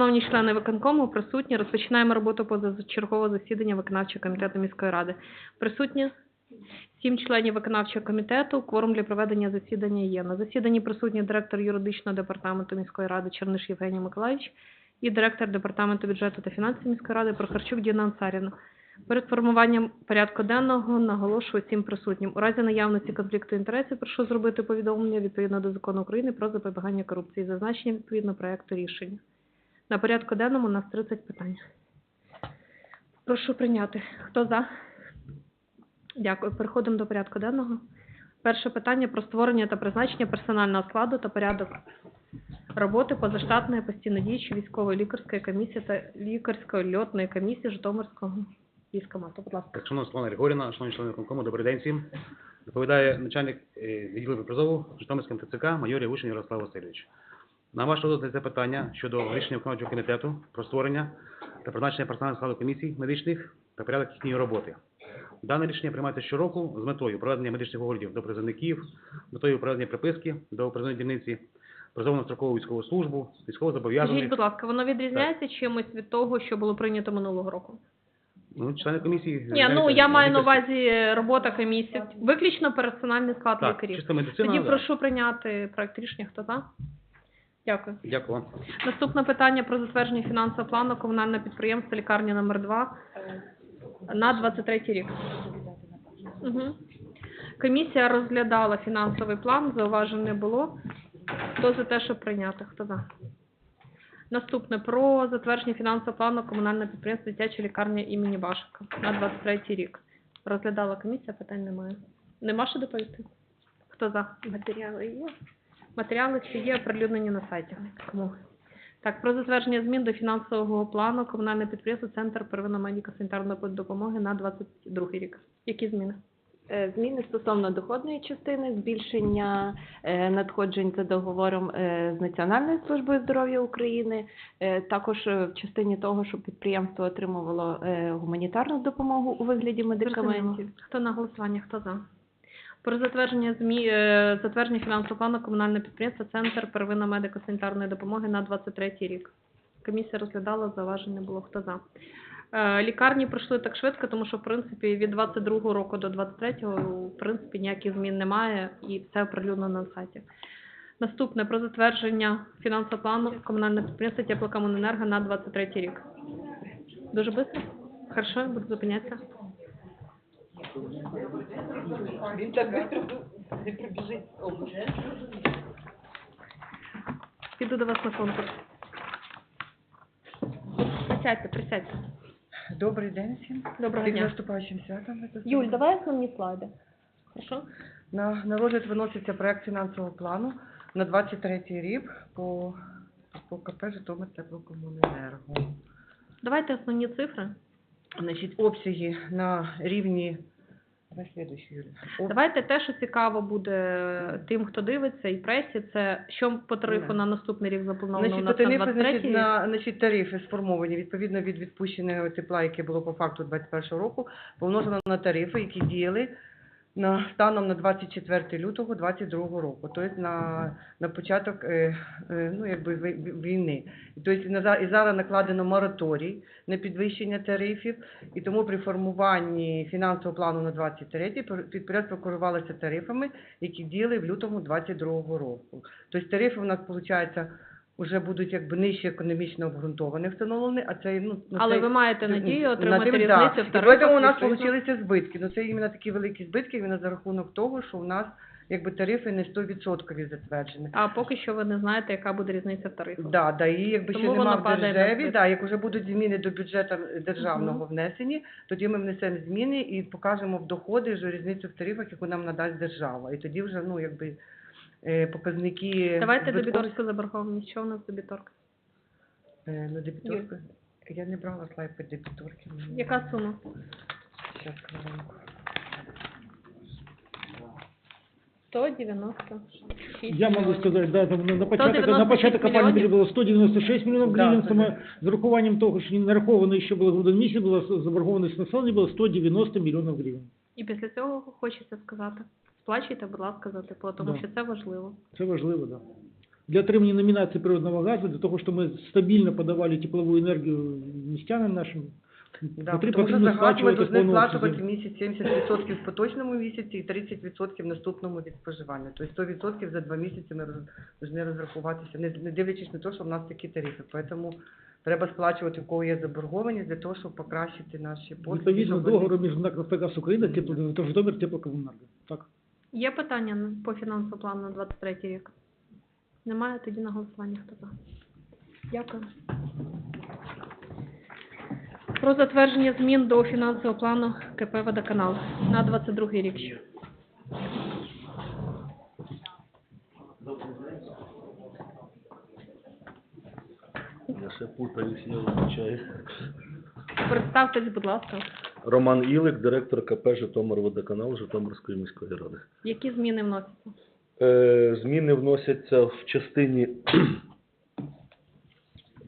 Шановні члени виконкому, присутні. Розпочинаємо роботу позачергового засідання виконавчого комітету міської ради. Присутні сім членів виконавчого комітету. Кворум для проведення засідання є. На засіданні присутні директор юридичного департаменту міської ради Черниш Євгеній Миколаївич і директор департаменту бюджету та фінансів міської ради Прохорчук Діна Ансарівна. Перед формуванням порядку денного наголошую всім присутнім. У разі наявності конфлікту інтересів прошу зробити повідомлення відповідно до закону України про запобігання корупції, зазначення відповідно проекту рішення. На порядку денному у нас 30 питань. Прошу прийняти. Хто за? Дякую. Переходимо до порядку денного. Перше питання про створення та призначення персонального складу та порядок роботи позаштатної постійно діючої військової лікарської комісії та лікарської льотної комісії Житомирського військомату. Будь ласка. Так, шановна Світлана Григорівна, шановні члени виконкому, добрий день всім. Доповідає начальник е, відділу призову Житомирським ТЦК майор Явушин Ярослав Васильович. На ваш розгляд це питання щодо рішення виконавчого комітету про створення та призначення персонального складу комісій медичних та порядок їхньої роботи. Дане рішення приймається щороку з метою проведення медичних оглядів до призовників, метою проведення приписки до призовної дільниці, призову на строкову військову службу, Скажіть, будь ласка, воно відрізняється чимось від того, що було прийнято минулого року? Ну, члени комісії... Ні, ну я маю на увазі робота комісії. Виключно персональний склад Так, лікарів. чисто медицина. Тоді да. прошу прийняти проект рішення. Хто за? Дякую. Дякую вам. Наступне питання про затвердження фінансового плану комунального підприємства лікарня номер 2 на 23 рік. Угу. Комісія розглядала фінансовий план, зауважень не було. Хто за те, щоб прийняти? Хто за? Наступне про затвердження фінансового плану комунального підприємства дитяча лікарня імені Башика на 23 рік. Розглядала комісія, питань немає. Нема що доповісти? Хто за? Матеріали є. Матеріали всі є оприлюднені на сайті. Так, про затвердження змін до фінансового плану комунального підприємства Центр первинної медико-санітарної допомоги на 22 рік. Які зміни? Е, Зміни стосовно доходної частини, збільшення е, надходжень за договором е, з Національною службою здоров'я України, також в частині того, щоб підприємство отримувало гуманітарну допомогу у вигляді медикаментів. Хто на голосування, хто за? Про затвердження змі... е, затвердження фінансового плану комунального підприємства Центр первинної медико-санітарної допомоги на 23 рік. Комісія розглядала, зауважень було. Хто за? Е, Лікарні пройшли так швидко, тому що, в принципі, від 22 року до 23-го, в принципі, ніяких змін немає, і все оприлюднено на сайті. Наступне про затвердження фінансового плану комунального підприємства Теплокомуненерго на 23 рік. Дуже швидко? Хорошо, буду зупинятися. Він так не пробіжить. Піду до вас на конкурс. Присядьте, присядьте. Добрий день всім. Доброго Всіх дня. наступаючим святом. ви тут. Юль, давай основні слайди. Хорошо? На, на розгляд виноситься проект фінансового плану на 23 рік по, по КП Житомир теплокомуненерго. Давайте основні цифри. Значить, обсяги на рівні... Давай слідуючий, Юля. Давайте те, що цікаво буде тим, хто дивиться, і пресі, це що по тарифу на наступний рік заплановано на тарифи, 23 значить, рік. на, значить, тарифи сформовані відповідно від відпущеного тепла, яке було по факту 21 року, помножено на тарифи, які діяли на станом на 24 лютого 22 року, тобто на, на початок е, е, ну, якби війни. Тобто на, і зараз накладено мораторій на підвищення тарифів, і тому при формуванні фінансового плану на 23 підприємство керувалося тарифами, які діяли в лютому 22 року. Тобто тарифи у нас, виходить, вже будуть якби нижче економічно обґрунтовані встановлені, а це ну ну, Але це- ви маєте надію отримати да. різницю в тарифах. тому у нас вийшли збитки. Ну це іменно такі великі збитки, іменно за рахунок того, що у нас якби тарифи не 100% затверджені. А поки що ви не знаєте, яка буде різниця в тарифах. Да, да, і якби Тому ще воно нема в на державі, да, як вже будуть зміни до бюджету державного внесені, тоді ми внесемо зміни і покажемо в доходи вже різницю в тарифах, яку нам надасть держава. І тоді вже ну якби е, показники Давайте збитковості- дебіторську заборгованість. Що у нас дебіторка? Е, Ну, дебіторку. Я не брала слайд по дебіторки. мені- Яка сума? Щас, хвилинку. 196 Я могу мільйонів. сказати, да, там на на початок, 196 на початок опалення мільйонів? було 196 мільйонів Да, гривень, саме з урахуванням того, що не нараховано ще було грудень місяць, була заборгованість населення була 190 мільйонів гривень. І після цього хочеться сказати. Сплачуйте, будь ласка, за тепло, тому Да. що це важливо. Це важливо, так. Да. для отримання номінації природного газу, для того, щоб ми стабільно подавали теплову енергію містянам нашим. Да, потрібно тому що за ми сплачувати повинні сплачувати в місяць 70% в поточному місяці і 30% в наступному від споживання. Тобто 100% за два місяці ми повинні розрахуватися, не, дивлячись на те, що в нас такі тарифи. Тому треба сплачувати, у кого є заборгованість, для того, щоб покращити наші послуги. Відповідно договору між НАК «Нафтогаз Україна» тепло, то Житомир теплокомуненерго. Так. Є питання по фінансовому плану на 23 рік? Немає? Тоді на голосування. Хто за? Дякую. Про затвердження змін до фінансового плану КП «Водоканал» на 22 рік. Я ще путаюсь, я вибачаю. Представтесь, будь ласка, Роман Ілик, директор КП Житомир-Водоканал Житомирської міської ради. які зміни вносяться? Е, зміни вносяться в частині,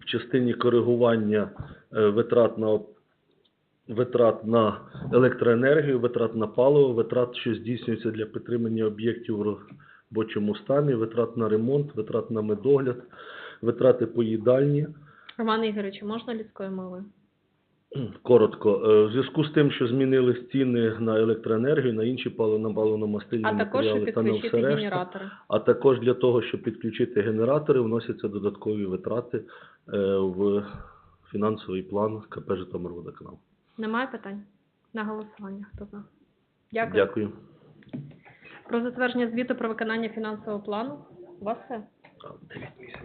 в частині коригування е, витрат на витрат на електроенергію, витрат на паливо, витрат, що здійснюються для підтримання об'єктів в робочому стані, витрат на ремонт, витрат на медогляд, витрати по їдальні. Роман Ігорович, можна людською мовою? Коротко, е, в зв'язку з тим, що змінились ціни на електроенергію, на інші паливно паливно-мастильні А також матеріали та на все решта, генератори. а також для того, щоб підключити генератори, вносяться додаткові витрати е, в фінансовий план КП Житомирводоканал. Немає питань? На голосування. Хто за? Дякую. Дякую. Про затвердження звіту про виконання фінансового плану. У вас все?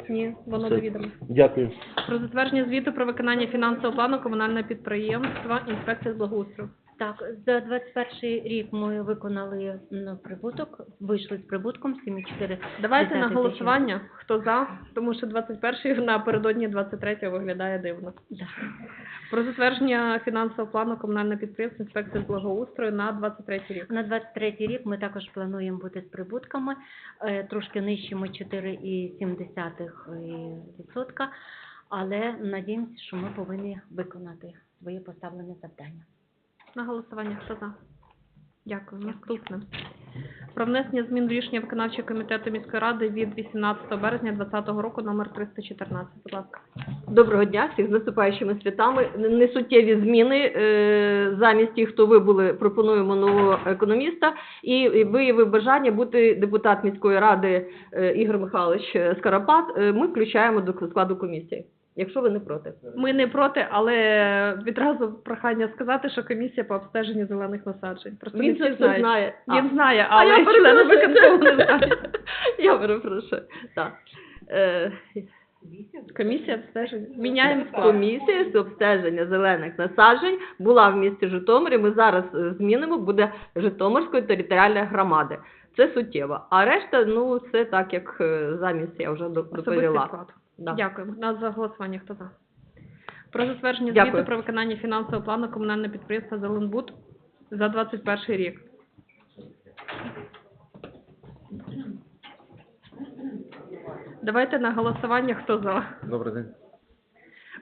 Ні, воно Все. до відома. Дякую. Про затвердження звіту про виконання фінансового плану комунального підприємства інспекції з благоустрою. Так, за 21 рік ми виконали м, прибуток, вийшли з прибутком 7,4. Давайте на голосування. Хто за? Тому що 21-й напередодні 23-го виглядає дивно. Да. Про затвердження фінансового плану комунального підприємства інспекції благоустрою на 23 рік. На 23 рік ми також плануємо бути з прибутками, е, трошки нижчимо 4,7%, але надіємося, що ми повинні виконати своє поставлене завдання. На голосування. Хто за? Дякую. Наступне. Про внесення змін до рішення виконавчого комітету міської ради від 18 березня 2020 року номер 314. Будь ласка. Доброго дня, всіх з наступаючими святами. Несуттєві зміни. е, Замість тих, хто ви були, пропонуємо нового економіста. І і виявив бажання бути депутат міської ради е, Ігор Михайлович Скарапат. Е, Ми включаємо до складу комісії, якщо ви не проти. Ми не проти, але відразу прохання сказати, що комісія по обстеженню зелених насаджень. Просто Він всі це все знають. знає. Він знає, А, я але члени перепрошую. виконкому не знають. Я перепрошую. Так. Е, Комісія обстеження. Міняємо. Комісія з обстеження зелених насаджень була в місті Житомирі. Ми зараз е, змінимо, буде Житомирської територіальної громади. Це суттєво. А решта, ну, це так, як е, замість я вже до- Особистий доповіла. склад. Да. Дякую. На за голосування. Хто за? Про затвердження Дякую. звіту про виконання фінансового плану комунального підприємства «Зеленбуд» за 21 рік. Давайте на голосування, хто за. Добрий день.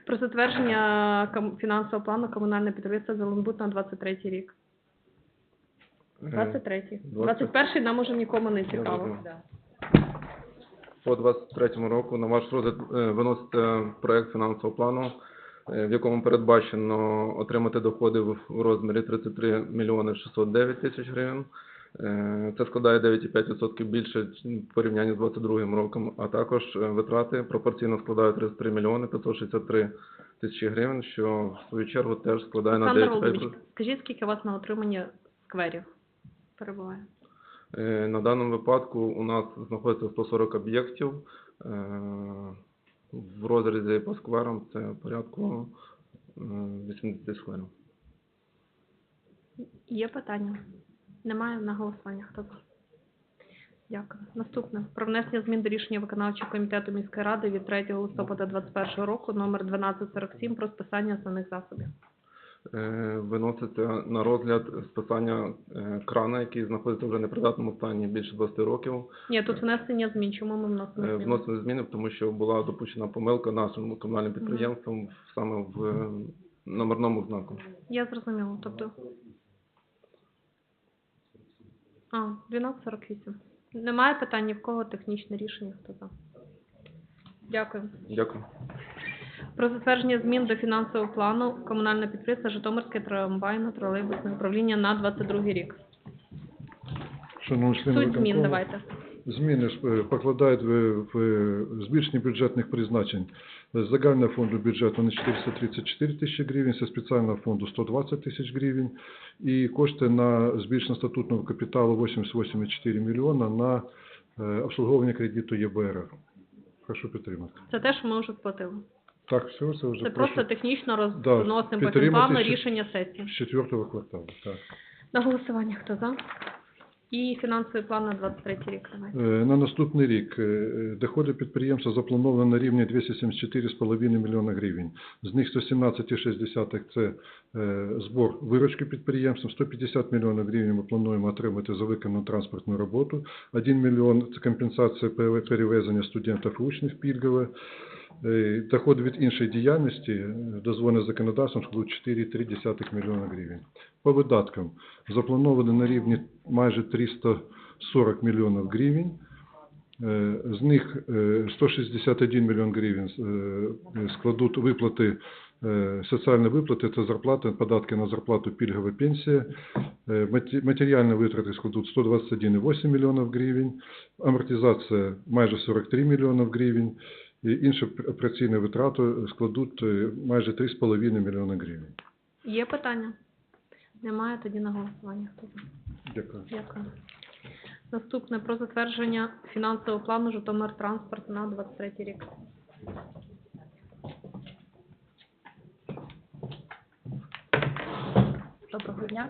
Про затвердження ком- фінансового плану комунального підприємства «Зеленбуд» на 23 рік. 23. 21 нам уже нікому не цікаво. зрозумів. По 23 року на ваш розгляд е, виноситься проект фінансового плану, е, в якому передбачено отримати доходи в розмірі 33 мільйони 609 тисяч гривень. Е, Це складає 9,5% більше в порівнянні з 22 роком, а також витрати пропорційно складають 33 мільйони 563 тисячі гривень, що в свою чергу теж складає на Олександр 9,5%. Скажіть, скільки у вас на отримання скверів перебуває? Е, На даному випадку у нас знаходиться 140 об'єктів. Е, В розрізі по скверам це порядку е, 80 скверів. Є питання? Немає на голосування. Хто? Дякую. Наступне. Про внесення змін до рішення виконавчого комітету міської ради від 3 листопада 2021 року номер 1247 про списання основних засобів. Е, Виноситься на розгляд списання е, крана, який знаходиться вже в непридатному стані більше 20 років. Ні, тут внесення змін. Чому ми вносимо Е, зміни? Вносимо зміни, тому що була допущена помилка нашим комунальним підприємством саме в номерному знаку. Я зрозуміла. Тобто... А, 1248. Немає питань ні в кого технічне рішення, хто за. Дякую. Дякую. Про затвердження змін до фінансового плану комунального підприємства Житомирське трамвайно-тролейбусне управління на 22 рік. Шановні члени Суть змін виконкому, давайте. зміни ж, е, покладають в, в збільшення бюджетних призначень з загального фонду бюджету на 434 тисячі гривень, зі спеціального фонду 120 тисяч гривень і кошти на збільшення статутного капіталу 88,4 мільйона на е, обслуговування кредиту ЄБРР. Прошу підтримати. Це те, що ми вже сплатили. Так, все, це вже Це просто технічно Да, розносимо потім підтримати рішення сесії. з четвертого кварталу. Так. На голосування хто за? І фінансовий план на 23 рік. Давайте. Е, На наступний рік е, е, доходи підприємства заплановано на рівні 274,5 мільйона гривень. З них 117,6 – це збор виручки підприємством, 150 мільйонів гривень ми плануємо отримати за виконану транспортну роботу, 1 мільйон – це компенсація перевезення студентів учнів пільгове. Е, Доходи від іншої діяльності, е, дозволене законодавством, складуть 4,3 мільйона гривень. По видаткам заплановано на рівні майже 340 мільйонів гривень. Е, З них е, 161 мільйон гривень е, складуть виплати, е, соціальні виплати, це зарплати, податки на зарплату, пільгова пенсія. Е, Матеріальні витрати складуть 121,8 мільйонів гривень, амортизація майже 43 мільйонів гривень, інші операційні витрати складуть е, майже 3,5 мільйони гривень. Є питання? Немає, тоді на голосування. Хто? Дякую. Дякую. Наступне про затвердження фінансового плану Житомир транспорт на 23 рік. Доброго дня.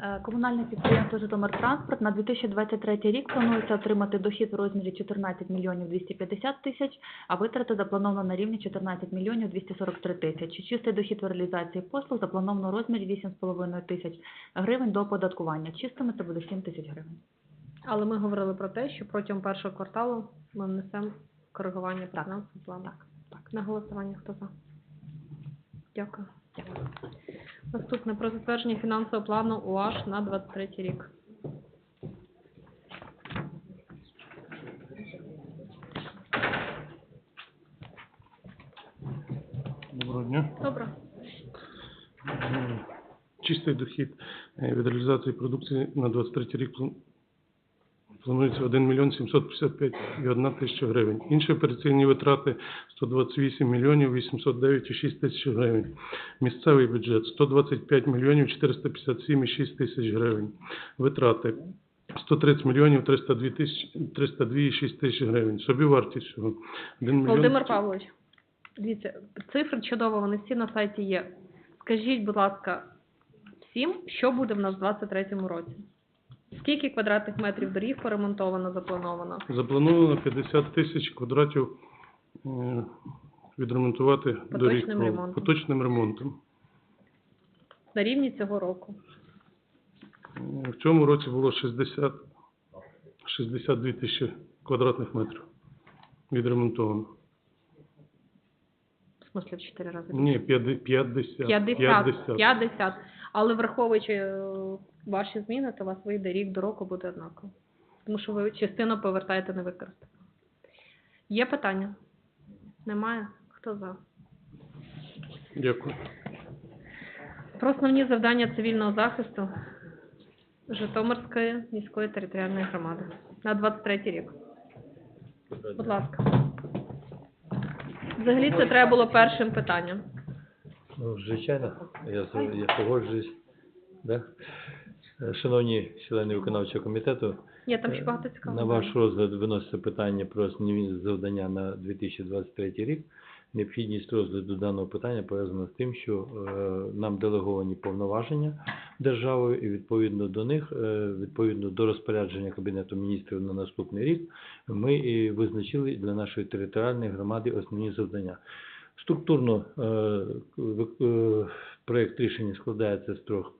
Е, Комунальне підприємство «Житомиртранспорт» на 2023 рік планується отримати дохід у розмірі 14 мільйонів 250 тисяч, а витрати заплановано на рівні 14 мільйонів 243 тисячі. Чистий дохід в реалізації послуг заплановано у розмірі 8,5 тисяч гривень до оподаткування. Чистими це буде 7 тисяч гривень. Але ми говорили про те, що протягом першого кварталу ми внесемо коригування фінансовому плану. Так, так. На голосування хто за? Дякую. Наступне про затвердження фінансового плану УАЖ на 23 рік. Доброго дня. Добре. Чистий дохід е, від реалізації продукції на 23 рік планується 1 мільйон 755 і 1 тисяча гривень. Інші операційні витрати 128 мільйонів 809,6 тисяч гривень. Місцевий бюджет 125 мільйонів 457,6 тисяч гривень. Витрати 130 мільйонів 302 тисяч 302,6 тисяч гривень. Собівартість всього 1 мільйон Володимир Павлович, дивіться, цифри чудово, вони всі на сайті є. Скажіть, будь ласка, всім, що буде в нас в 23-му році? Скільки квадратних метрів доріг поремонтовано, заплановано? Заплановано 50 тисяч квадратів е, відремонтувати доріг Поточним по- ремонтом. поточним ремонтом. На рівні цього року. Е, В цьому році було 60, 62 тисячі квадратних метрів відремонтовано. В смислі в 4 рази. Ні, п'яди- 50. 50, 50. Але враховуючи е, ваші зміни, то у вас вийде рік до року буде однаково. Тому що ви частину повертаєте невикористану. Є питання? Немає? Хто за? Дякую. Про основні завдання цивільного захисту Житомирської міської територіальної громади на 23 рік. Будь ласка. Взагалі це треба було першим питанням. Ну, звичайно, я, я погоджуюсь. Да? Е, Шановні члени виконавчого комітету, Є там ще е, багато цікавого. на ваш розгляд виноситься питання про основні завдання на 2023 рік. Необхідність розгляду даного питання пов'язана з тим, що е, нам делеговані повноваження державою, і відповідно до них, е, відповідно до розпорядження Кабінету міністрів на наступний рік, ми і визначили для нашої територіальної громади основні завдання. Структурно е, е, проект рішення складається з трьох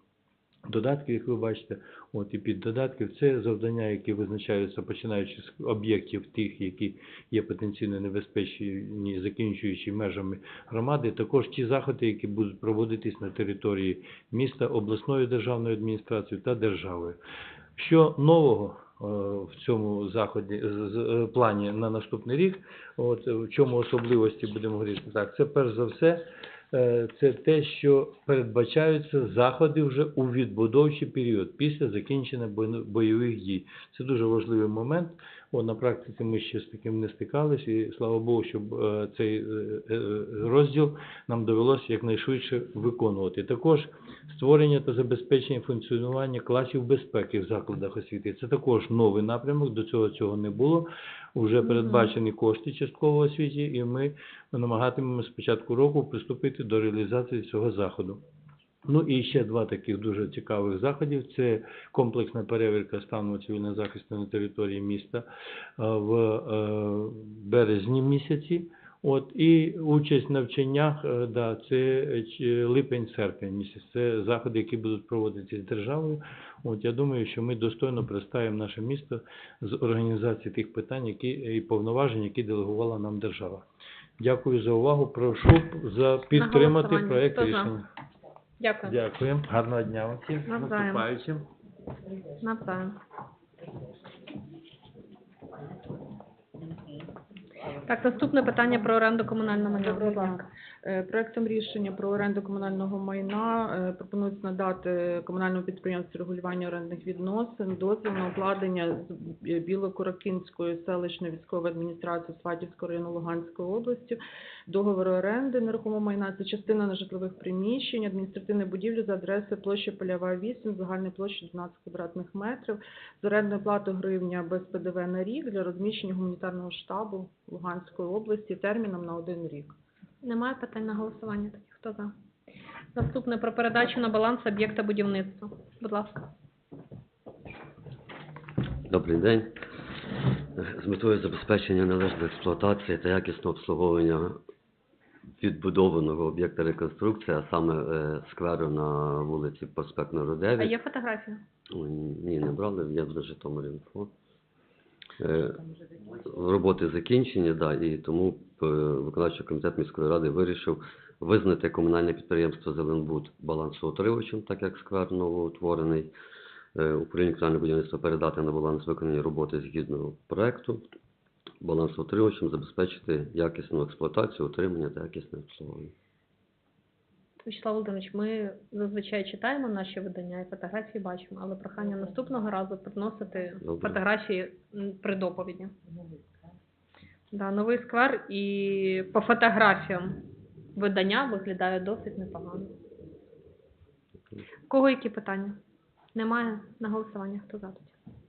додатків, як ви бачите. От і під додатків це завдання, які визначаються починаючи з об'єктів тих, які є потенційно небезпечні, закінчуючи межами громади. Також ті заходи, які будуть проводитись на території міста, обласної державної адміністрації та державою. Що нового в цьому заході е, плані на наступний рік. От е, в чому особливості будемо говорити так. Це перш за все. е, Це те, що передбачаються заходи вже у відбудовчий період після закінчення бойових дій. Це дуже важливий момент. О, на практиці ми ще з таким не стикались, і слава Богу, щоб е, цей е, е, розділ нам довелося якнайшвидше виконувати. Також створення та забезпечення функціонування класів безпеки в закладах освіти. Це також новий напрямок, до цього цього не було. Уже передбачені кошти частково освіті, і ми намагатимемо з початку року приступити до реалізації цього заходу. Ну і ще два таких дуже цікавих заходів. Це комплексна перевірка стану цивільного захисту на території міста е, в е, березні місяці. От і участь в навчаннях, е, да, це липень-серпень місяць. Це заходи, які будуть проводитися з державою. От я думаю, що ми достойно представимо наше місто з організації тих питань, які і повноважень, які делегувала нам держава. Дякую за увагу. Прошу за підтримати проект рішення. Дякую. Дякую. Гарного дня вам всім. Навзаєм. Наступаючим. Навзаєм. Так, наступне питання про оренду комунального майна. Доброго Будь ласка. Е, Проектом рішення про оренду комунального майна е, пропонується надати комунальному підприємству регулювання орендних відносин дозвіл на укладення з Бі- Білокуракинською селищною військовою адміністрацією Сватівського району Луганської області договору оренди нерухомого майна. Це частина нежитлових приміщень, адміністративної будівлі за адресою площа Польова 8, загальної площі 12 квадратних метрів з орендною платою гривня без ПДВ на рік для розміщення гуманітарного штабу Луганської області терміном на один рік. Немає питань на голосування. Тоді хто за? Наступне про передачу на баланс об'єкта будівництва. Будь ласка. Добрий день. З метою забезпечення належної експлуатації та якісного обслуговування відбудованого об'єкта реконструкції, а саме е, скверу на вулиці Проспектного А є фотографія? Ні, не брали, я в Житомирі інфо. Е, Роботи закінчені, да, і тому е, виконавчий комітет міської ради вирішив визнати комунальне підприємство Зеленбуд балансоутримувачем, так як сквер новоутворений. Е, Управління комунального будівництва передати на баланс виконані роботи згідно проекту. Балансоутримувачем забезпечити якісну експлуатацію, утримання та якісне обслуговування. Вячеслав Володимирович, ми зазвичай читаємо наші видання і фотографії бачимо, але прохання наступного разу приносити Добре. фотографії при доповіді. Да, новий сквер і по фотографіям видання виглядає досить непогано. Кого які питання? Немає на голосування. Хто за?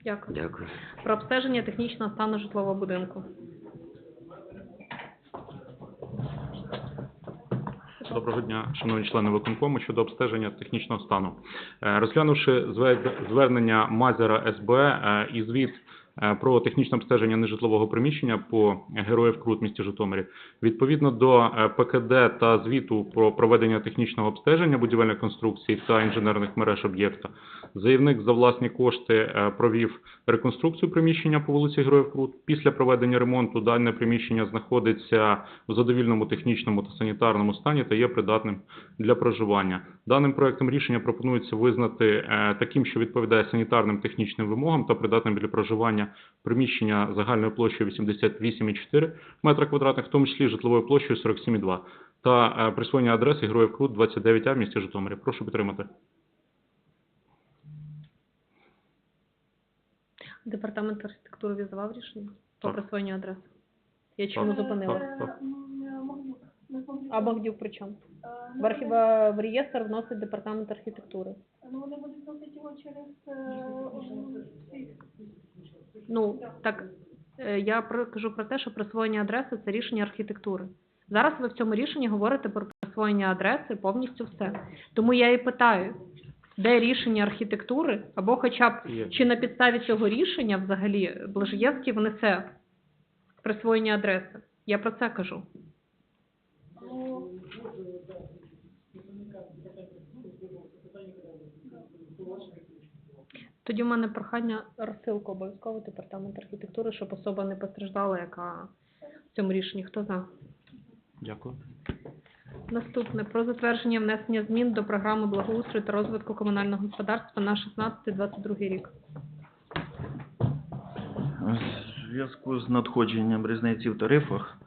Дякую. Дякую. Про обстеження технічного стану житлового будинку. Доброго дня, шановні члени виконкому щодо обстеження технічного стану. Е, Розглянувши зве- звернення Мазера СБ е, і звіт е, про технічне обстеження нежитлового приміщення по Героїв Крут місті Житомирі, відповідно до ПКД та звіту про проведення технічного обстеження будівельних конструкцій та інженерних мереж об'єкта, заявник за власні кошти е, провів реконструкцію приміщення по вулиці Героїв Крут. Після проведення ремонту дане приміщення знаходиться в задовільному технічному та санітарному стані та є придатним для проживання. Даним проектом рішення пропонується визнати е, таким, що відповідає санітарним технічним вимогам та придатним для проживання приміщення загальною площею 88,4 метра квадратних, в тому числі житловою площею 47,2 та е, присвоєння адреси Героїв Крут 29А в місті Житомирі. Прошу підтримати. Департамент архітектури візував рішення по Так. присвоєнню адреси. Я чому Так, зупинила? так, так. А Богдюк при чому? В, архів... в реєстр вносить департамент архітектури. Ну, вони будуть носити його через е, Ну, так, е, я про, кажу про те, що присвоєння адреси – це рішення архітектури. Зараз ви в цьому рішенні говорите про присвоєння адреси повністю все. Тому я і питаю, де рішення архітектури, або хоча б, Є. чи на підставі цього рішення взагалі Блажиєвський внесе присвоєння адреси. Я про це кажу. Тоді в мене прохання розсилку обов'язково департамент архітектури, щоб особа не постраждала, яка в цьому рішенні. Хто за? Дякую. Наступне про затвердження внесення змін до програми благоустрою та розвитку комунального господарства на 16-22 рік. В зв'язку з надходженням різниці в тарифах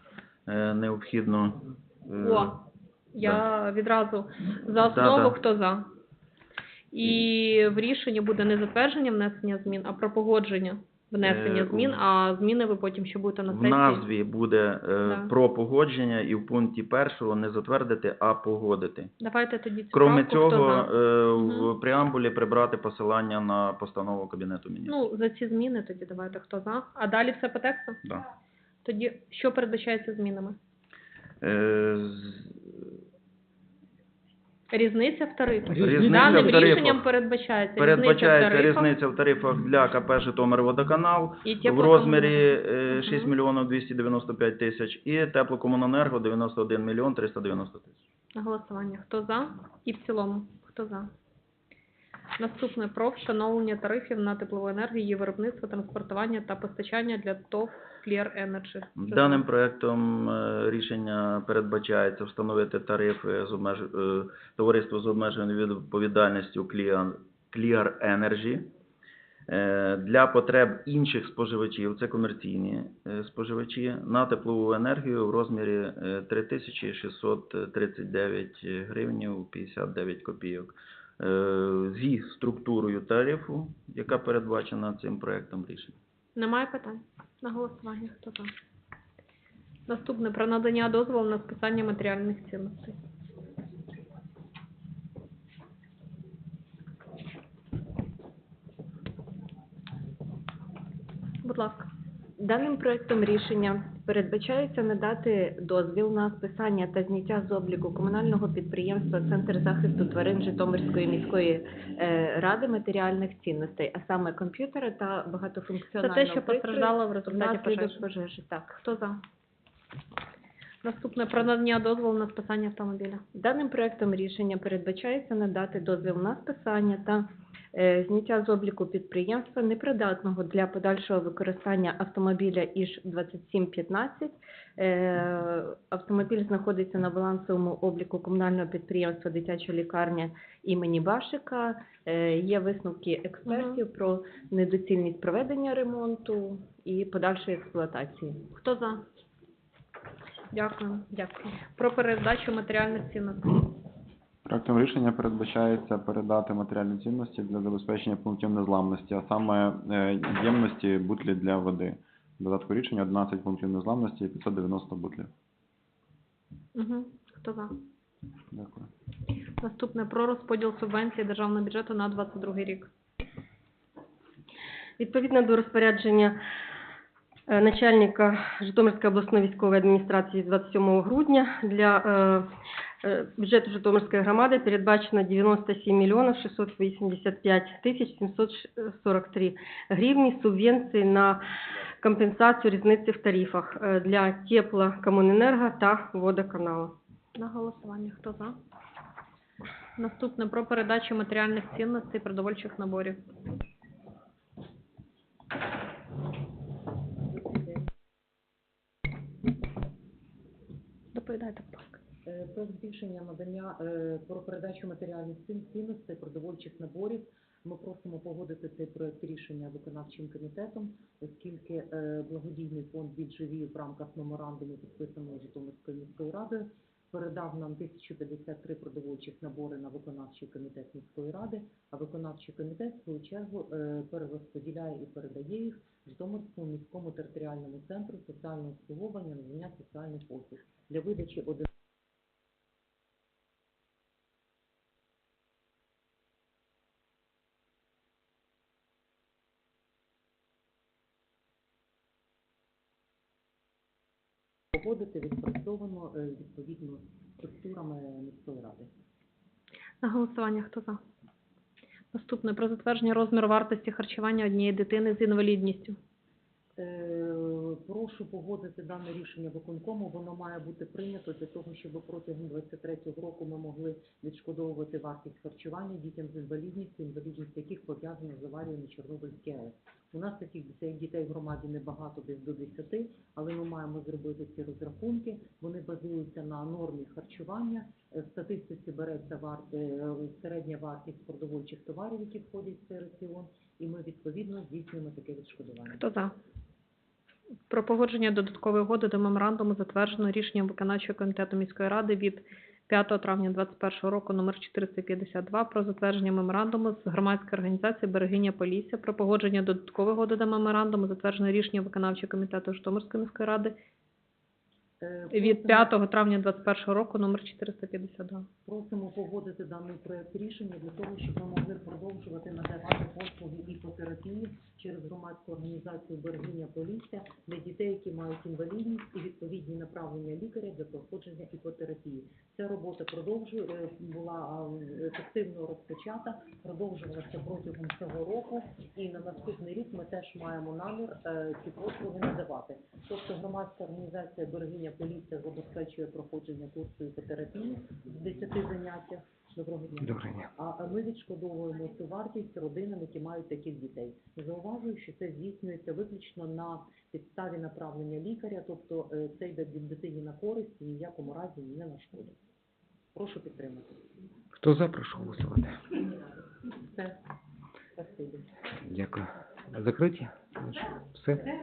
е, необхідно е, О, я відразу за основу, Да-да. хто за. І в рішенні буде не затвердження внесення змін, а про погодження внесення Е, змін, а зміни ви потім ще будете на в назві буде е, Да. про погодження і в пункті першого не затвердити, а погодити. Давайте тоді цю Кроме правку, хто цього, за. е, в преамбулі прибрати посилання на постанову Кабінету Міністрів. Ну, за ці зміни тоді давайте хто за. А далі все по тексту? Да. Тоді що передбачається змінами? Е, Різниця в тарифах. Різниця Даним в тарифах. рішенням передбачається, Передбачається різниця в тарифах. різниця в тарифах для КП «Житомирводоканал» І в теплокомуненерго. розмірі е, 6 мільйонів 295 тисяч і теплокомуненерго 91 мільйон 390 тисяч. На голосування. Хто за? І в цілому. Хто за? Наступне про встановлення тарифів на теплову енергію, її виробництво, транспортування та постачання для ТОВ Clear Energy. Даним проектом е, рішення передбачається встановити тарифи з обмеж... е, товариство з обмеженою відповідальністю Clear, Energy е, для потреб інших споживачів, це комерційні споживачі, на теплову енергію в розмірі е, 3639 гривень 59 копійок. Зі структурою тарифу, яка передбачена цим проектом рішення. Немає питань? На голосування. Хто там? Наступне про надання дозволу на списання матеріальних цінностей. Будь ласка. Даним проектом рішення передбачається надати дозвіл на списання та зняття з обліку комунального підприємства Центр захисту тварин Житомирської міської е, ради матеріальних цінностей, а саме комп'ютера та Це те, що пристрою постраждало в результаті внаслідок пожежі. пожежі. Так. Хто за? Наступне про надання дозволу на списання автомобіля. Даним проектом рішення передбачається надати дозвіл на списання та зняття з обліку підприємства непридатного для подальшого використання автомобіля іж 2715. Е, автомобіль знаходиться на балансовому обліку комунального підприємства дитяча лікарня імені Башика. Е, є висновки експертів про недоцільність проведення ремонту і подальшої експлуатації. Хто за? Дякую. Дякую. Про передачу матеріальних цінностей. Проектом рішення передбачається передати матеріальні цінності для забезпечення пунктів незламності, а саме е, ємності бутлі для води. Додатку рішення 11 пунктів незламності і 590 бутлів. Угу. Хто за? Дякую. Наступне про розподіл субвенції державного бюджету на 22 рік. Відповідно до розпорядження начальника Житомирської обласної військової адміністрації з 27 грудня для е, е, бюджету Житомирської громади передбачено 97 мільйонів 685 тисяч 743 гривні субвенції на компенсацію різниці в тарифах е, для теплокомуненерго та водоканалу. На голосування. Хто за? Наступне про передачу матеріальних цінностей продовольчих наборів. Доповідайте, будь ласка. Е, Про збільшення надання е, про передачу матеріальних цін- цінностей продовольчих наборів. Ми просимо погодити цей проект рішення виконавчим комітетом, оскільки е, благодійний фонд «Відживі» в рамках меморандуму, підписаного Житомирською міською радою, передав нам 1053 продовольчих набори на виконавчий комітет міської ради, а виконавчий комітет, в свою чергу, е, перерозподіляє і передає їх Житомирському міському територіальному центру соціального обслуговування надання соціальних послуг для видачі один. Погодити відпрацьовано е, відповідно структурами міської ради. На голосування. Хто за? Наступне про затвердження розміру вартості харчування однієї дитини з інвалідністю. Е, Прошу погодити дане рішення виконкому. Воно має бути прийнято для того, щоб протягом 23-го року ми могли відшкодовувати вартість харчування дітям з інвалідністю, інвалідність яких пов'язана з аварією на Чорнобильській АЕС. У нас таких дітей, в громаді небагато, десь до 10, але ми маємо зробити ці розрахунки. Вони базуються на нормі харчування. Е, В статистиці береться варт, е, середня вартість продовольчих товарів, які входять в цей раціон, і ми відповідно здійснюємо таке відшкодування. Хто за? Про погодження додаткової угоди до меморандуму затверджено рішенням виконавчого комітету міської ради від 5 травня 2021 року номер 452 про затвердження меморандуму з громадської організації Берегиня Полісся про погодження додаткової угоди до меморандуму затверджено рішенням виконавчого комітету Житомирської міської ради Е, від просимо- 5 травня 2021 року номер 452. Просимо погодити даний проект рішення для того, щоб ми могли продовжувати надавати послуги іпотерапії через громадську організацію Берегиня Полісся для дітей, які мають інвалідність і відповідні направлення лікаря для проходження іпотерапії. Ця робота продовжує е, була ефективно розпочата, продовжувалася протягом цього року, і на наступний рік ми теж маємо намір е, ці послуги надавати. Тобто громадська організація Берегиня Полісся забезпечує проходження курсу іпотерапії з 10 заняттях. Доброго дня. Доброго дня. А ми відшкодовуємо цю вартість родинам, які мають таких дітей. Зауважую, що це здійснюється виключно на підставі направлення лікаря, тобто е, це йде від дитині на користь і ні в якому разі не на шкоду. Прошу підтримати. Хто за, прошу голосувати. Все. Спасибі. Дякую. Закриті? Все?